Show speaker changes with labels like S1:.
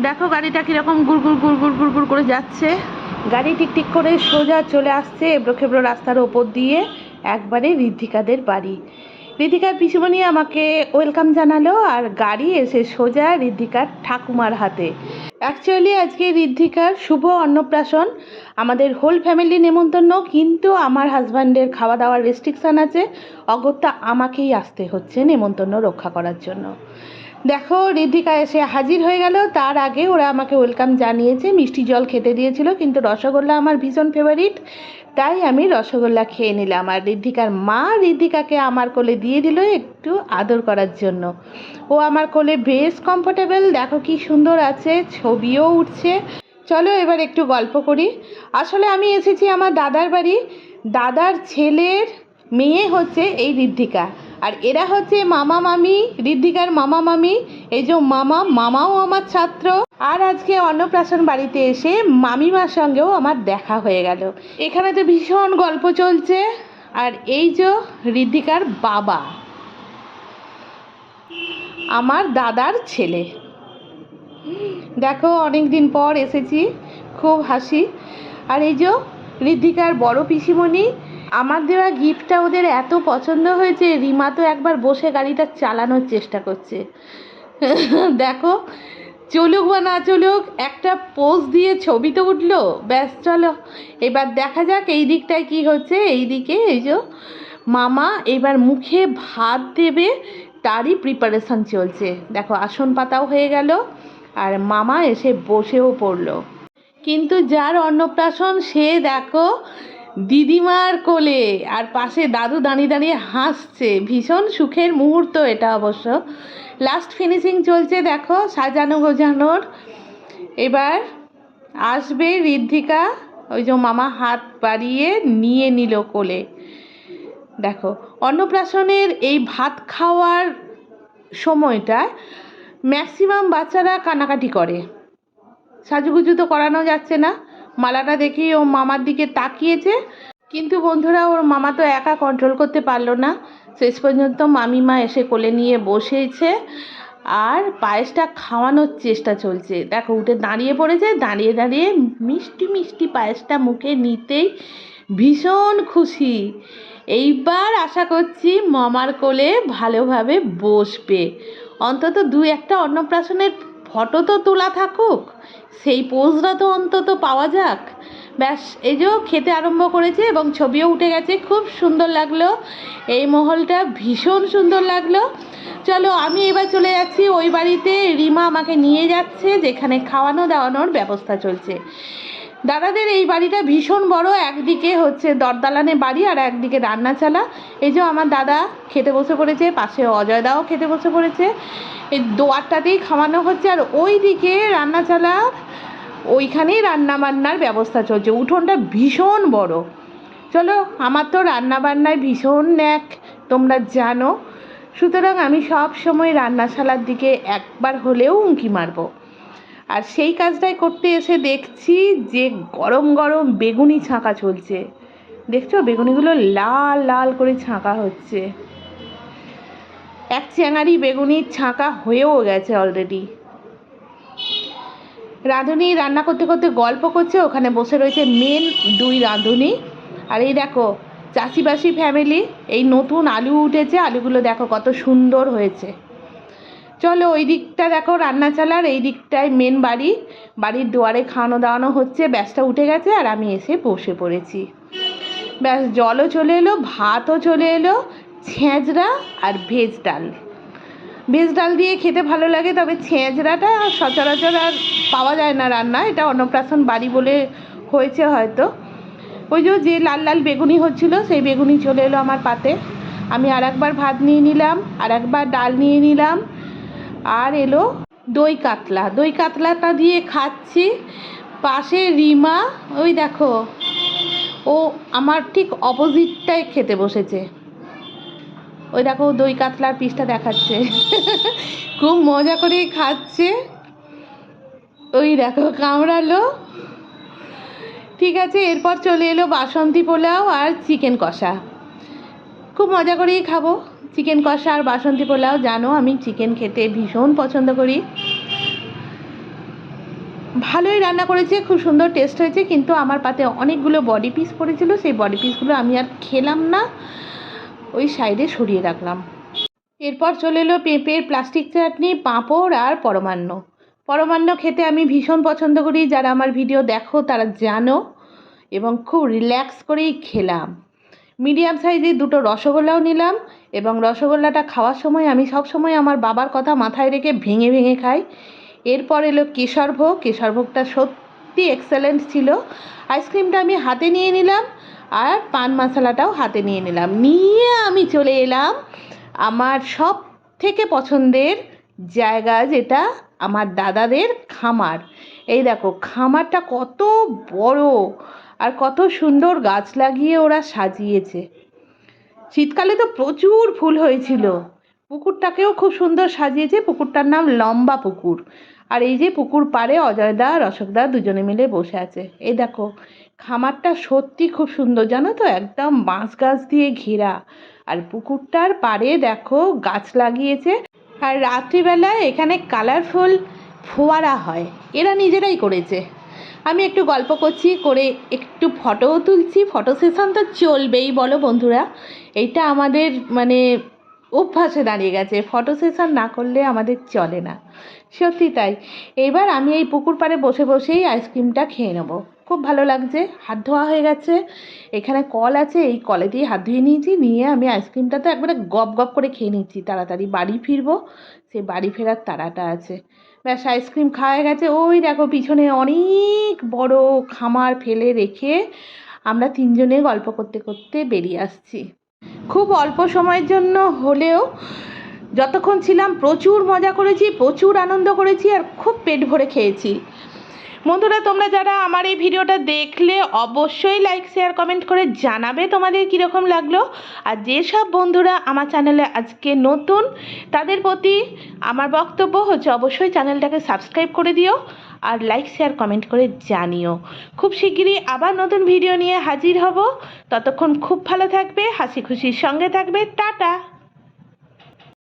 S1: দেখো গাড়িটা কীরকম গুড় গুড় গুড় করে যাচ্ছে। গাড়ি টিকটিক করে সোজা চলে আসছে এবড়ো খেবড়ো রাস্তার ওপর দিয়ে একবারে ঋদ্ধিকাদের বাড়ি। ঋদ্ধিকার পিসুমণি আমাকে ওয়েলকাম জানালো আর গাড়ি এসে সোজা ঋদ্ধিকার ঠাকুমার হাতে। অ্যাকচুয়ালি আজকে ঋদ্ধিকার শুভ অন্নপ্রাশন। আমাদের হোল ফ্যামিলি নেমন্তন্ন, কিন্তু আমার হাজব্যান্ডের খাওয়া দাওয়ার রেস্ট্রিকশান আছে। অগত্যা আমাকেই আসতে হচ্ছে নেমন্তন্ন রক্ষা করার জন্য। দেখো, ঋদ্ধিকা এসে হাজির হয়ে গেল। তার আগে ওরা আমাকে ওয়েলকাম জানিয়েছে। মিষ্টি জল খেতে দিয়েছিল, কিন্তু রসগোল্লা আমার ভীষণ ফেভারিট তাই আমি রসগোল্লা খেয়ে নিলাম। আর ঋদ্ধিকার মা ঋদ্ধিকাকে আমার কোলে দিয়ে দিল একটু আদর করার জন্য। ও আমার কোলে বেশ কমফোর্টেবল দেখো কি সুন্দর আছে, ছবিও উঠছে। চলো এবার একটু গল্প করি। আসলে আমি এসেছি আমার দাদার বাড়ি। দাদার ছেলের মেয়ে হচ্ছে এই ঋদ্ধিকা। আর এরা হচ্ছে মামা মামি, ঋদ্ধিকার মামা মামি, এই যে মামা, মামাও আমার ছাত্র। আর আজকে অন্নপ্রাশন বাড়িতে এসে মামিমার সঙ্গেও আমার দেখা হয়ে গেল। এখানে তো ভীষণ গল্প চলছে। আর এই যে ঋদ্ধিকার বাবা, আমার দাদার ছেলে। দেখো অনেক দিন পর এসেছি, খুব হাসি। আর এই যে ঋদ্ধিকার বড় পিসিমণি আমার দেওয়া গিফটটা ওদের এত পছন্দ হয়েছে, রিমা তো একবার বসে গাড়িটা চালানোর চেষ্টা করছে। দেখো, চলুক বা না চলুক, একটা পোজ দিয়ে ছবি তো উঠল। ব্যাস, চলো। এবার দেখা যাক এই দিকটায় কি হচ্ছে। এই দিকে এই যে মামা এবার মুখে ভাত দেবে, তারই প্রিপারেশন চলছে। দেখো, আসন পাতাও হয়ে গেল আর মামা এসে বসেও পড়ল। কিন্তু যার অন্নপ্রাশন সে দেখো দিদিমার কোলে। আর পাশে দাদু দাঁড়িয়ে দাঁড়িয়ে হাসছে। ভীষণ সুখের মুহূর্ত এটা অবশ্য। লাস্ট ফিনিশিং চলছে, দেখো, সাজানো গোজানোর এবার আসবে ঋদ্ধিকা, ওই যে মামা হাত বাড়িয়ে নিয়ে নিল কোলে। দেখো, অন্নপ্রাশনের এই ভাত খাওয়ার সময়টা ম্যাক্সিমাম বাচ্চারা কানাকাটি করে। সাজুগুজু তো করানো যাচ্ছে না। মালাটা দেখি ও মামার দিকে তাকিয়েছে। কিন্তু বন্ধুরা, ওর মামা তো একা কন্ট্রোল করতে পারল না। শেষ পর্যন্ত মামিমা এসে কোলে নিয়ে বসেছে আর পায়েসটা খাওয়ানোর চেষ্টা চলছে। দেখো, উঠে দাঁড়িয়ে পড়েছে, দাঁড়িয়ে দাঁড়িয়ে মিষ্টি মিষ্টি পায়েসটা মুখে নিতেই ভীষণ খুশি। এইবার আশা করছি মামার কোলে ভালোভাবে বসবে। অন্তত দু একটা অন্নপ্রাশনের ফটো তো তোলা থাকুক। সেই পোজটা তো অন্তত পাওয়া যাক। ব্যাস, এই যে খেতে আরম্ভ করেছে এবং ছবিও উঠে গেছে। খুব সুন্দর লাগল। এই মহলটা ভীষণ সুন্দর লাগল। চলো, আমি এবার চলে যাচ্ছি। ওই বাড়িতে রিমা আমাকে নিয়ে যাচ্ছে, যেখানে খাওয়ানো দাওয়ানোর ব্যবস্থা চলছে। দাদাদের এই বাড়িটা ভীষণ বড়, একদিকে হচ্ছে দরদালানে বাড়ি আর একদিকে রান্নাচালা এই যে আমার দাদা খেতে বসে পড়েছে, পাশে অজয়দাও খেতে বসে পড়েছে। এই দোয়ারটাতেই খাওয়ানো হচ্ছে আর ওই দিকে রান্নাচালা ওইখানেই রান্না বান্নার ব্যবস্থা চলছে। উঠোনটা ভীষণ বড়। চলো, আমার তো রান্না বান্নায় ভীষণ ন্যাক, তোমরা জানো। সুতরাং আমি সব সময় রান্নাশালার দিকে একবার হলেও উঁকি মারবো। আর সেই কাজটাই করতে এসে দেখছি যে গরম গরম বেগুনি ছাঁকা চলছে। দেখছ? বেগুনিগুলো লাল লাল করে ছাঁকা হচ্ছে। এক চ্যাঙারি বেগুনির ছাঁকা হয়েও গেছে অলরেডি রাঁধুনি রান্না করতে করতে গল্প করছে, ওখানে বসে রয়েছে মেন দুই রাঁধুনি। আর এই দেখো, চাষিবাসি ফ্যামিলি এই নতুন আলু উঠেছে। আলুগুলো দেখো কত সুন্দর হয়েছে। চলো ওই দিকটা দেখো, রান্না চালার এই দিকটায় মেন বাড়ি। বাড়ির দুয়ারে খাওয়ানো দাওয়ানো হচ্ছে, ব্যাসটা উঠে গেছে আর আমি এসে বসে পড়েছি। ব্যাস, জলও চলে এলো, ভাতও চলে এলো, ছেঁচড়া আর ভেজ ডাল। ভেজ ডাল দিয়ে খেতে ভালো লাগে, তবে ছেঁচড়াটা সচরাচর আর পাওয়া যায় না রান্না এটা অন্নপ্রাশন বাড়ি বলে হয়েছে হয়তো। ওই যে লাল লাল বেগুনি হচ্ছিল, সেই বেগুনি চলে এলো আমার পাতে। আমি আর একবার ভাত নিয়ে নিলাম আর একবার ডাল নিয়ে নিলাম আর এলো দই কাতলা। দই কাতলাটা দিয়ে খাচ্ছি। পাশে রিমা, ওই দেখো, ও আমার ঠিক অপোজিটটায় খেতে বসেছে। ওই দেখো দই কাতলার পিসটা দেখাচ্ছে। খুব মজা করে খাচ্ছে। ওই দেখো, কামড়ালো। ঠিক আছে, এরপর চলে এলো বাসন্তী পোলাও আর চিকেন কষা। খুব মজা করেই খাব। চিকেন কষা আর বাসন্তী পোলাও, জানো আমি চিকেন খেতে ভীষণ পছন্দ করি। ভালোই রান্না করেছে, খুব সুন্দর টেস্ট হয়েছে, কিন্তু আমার পাতে অনেকগুলো বডি পিস পড়েছিল, সেই বডি পিসগুলো আমি আর খেলাম না। ওই সাইডে সরিয়ে রাখলাম। এরপর চলে এলো পেঁপের প্লাস্টিক চাটনি, পাঁপড় আর পরমান্ন। পরমান্ন খেতে আমি ভীষণ পছন্দ করি, যারা আমার ভিডিও দেখো তারা জানো, এবং খুব রিল্যাক্স করেই খেলাম। মিডিয়াম সাইজের দুটো রসগোল্লাও নিলাম এবং রসগোল্লাটা খাওয়ার সময় আমি সব সময় আমার বাবার কথা মাথায় রেখে ভেঙে ভেঙে খাই। এরপর এলো কেশরভোগ কেশরভোগটা সত্যি এক্সেলেন্ট ছিল। আইসক্রিমটা আমি হাতে নিয়ে নিলাম আর পান মশলাটাও হাতে নিয়ে নিলাম। নিয়ে আমি চলে এলাম আমার সব থেকে পছন্দের জায়গা যেটা আমার দাদাদের খামার। এই দেখো, খামারটা কত বড়। আর কত সুন্দর গাছ লাগিয়ে ওরা সাজিয়েছে। শীতকালে তো প্রচুর ফুল হয়েছিল। পুকুরটাকেও খুব সুন্দর সাজিয়েছে। পুকুরটার নাম লম্বা পুকুর। আর এই যে পুকুর পাড়ে অজয়দা রসকদা দুজনে মিলে বসে আছে। এই দেখো, খামারটা সত্যি খুব সুন্দর। জানো তো, একদম বাঁশ গাছ দিয়ে ঘেরা। আর পুকুরটার পাড়ে দেখো, গাছ লাগিয়েছে। আর রাত্রিবেলায় এখানে কালারফুল ফোয়ারা হয়। এরা নিজেরাই করেছে। আমি একটু গল্প করছি, করে একটু ফটোও তুলছি ফটো সেশন তো চলবেই, বলো বন্ধুরা। এইটা আমাদের মানে অভ্যাসে দাঁড়িয়ে গেছে ফটো সেশন না করলে আমাদের চলে না। সত্যি তাই। এবার আমি এই পুকুর পাড়ে বসে বসেই আইসক্রিমটা খেয়ে নেব। খুব ভালো লাগছে, হাত ধোয়া হয়ে গেছে। এখানে কল আছে, এই কলে দিয়ে হাত ধুয়ে নিয়েছি, নিয়ে আমি আইসক্রিমটা তো একবারে গপ গপ করে খেয়ে নিচ্ছি। তাড়াতাড়ি বাড়ি ফিরবো সেই বাড়ি ফেরার তাড়াটা আছে। ব্যাস আইসক্রিম খাওয়া গেছে। ওই দেখো পিছনে অনেক বড় খামার ফেলে রেখে আমরা তিনজনে গল্প করতে করতে বেরিয়ে আসছি। খুব অল্প সময়ের জন্য হলেও যতক্ষণ ছিলাম প্রচুর মজা করেছি, প্রচুর আনন্দ করেছি আর খুব পেট ভরে খেয়েছি। বন্ধুরা, তোমরা যারা আমার এই ভিডিওটা দেখলে অবশ্যই লাইক শেয়ার কমেন্ট করে জানাবে তোমাদের কীরকম লাগল। আর যেসব বন্ধুরা আমার চ্যানেলে আজকে নতুন, তাদের প্রতি আমার বক্তব্য হচ্ছে অবশ্যই চ্যানেলটাকে সাবস্ক্রাইব করে দিও আর লাইক শেয়ার কমেন্ট করে জানিও। খুব শিগগিরই আবার নতুন ভিডিও নিয়ে হাজির হব। ততক্ষণ খুব ভালো থাকবে, হাসি খুশির সঙ্গে থাকবে। টাটা!